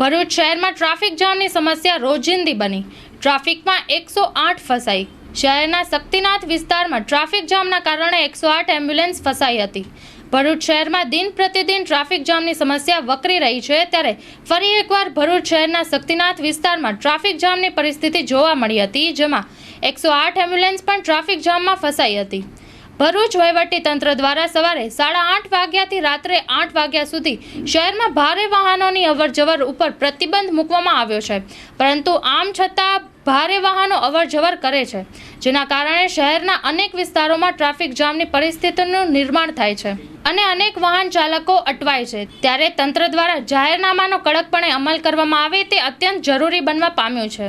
ભરૂચ શહેરમાં ટ્રાફિક જામની સમસ્યા રોજિંદી બની. ટ્રાફિકમાં એકસો આઠ ફસાઈ. શહેરના શક્તિનાથ વિસ્તારમાં ટ્રાફિક જામના કારણે એકસો આઠ એમ્બ્યુલન્સ ફસાઈ હતી. ભરૂચ શહેરમાં દિન પ્રતિદિન ટ્રાફિક જામની સમસ્યા વકરી રહી છે ત્યારે ફરી એકવાર ભરૂચ શહેરના શક્તિનાથ વિસ્તારમાં ટ્રાફિક જામની પરિસ્થિતિ જોવા મળી હતી, જેમાં એકસો આઠ એમ્બ્યુલન્સ પણ ટ્રાફિક જામમાં ફસાઈ હતી. ભરૂચ વહીવટી તંત્ર દ્વારા સવારે સાડા આઠ વાગ્યાથી રાત્રે આઠ વાગ્યા સુધી શહેરમાં ભારે વાહનોની અવરજવર ઉપર પ્રતિબંધ મૂકવામાં આવ્યો છે. પરંતુ આમ છતાં ભારે વાહનો અવરજવર કરે છે, જેના કારણે શહેરના અનેક વિસ્તારોમાં ટ્રાફિક જામની પરિસ્થિતિનું નિર્માણ થાય છે અને અનેક વાહન ચાલકો અટવાય છે. ત્યારે તંત્ર દ્વારા જાહેરનામાનો કડકપણે અમલ કરવામાં આવે તે અત્યંત જરૂરી બનવા પામ્યું છે.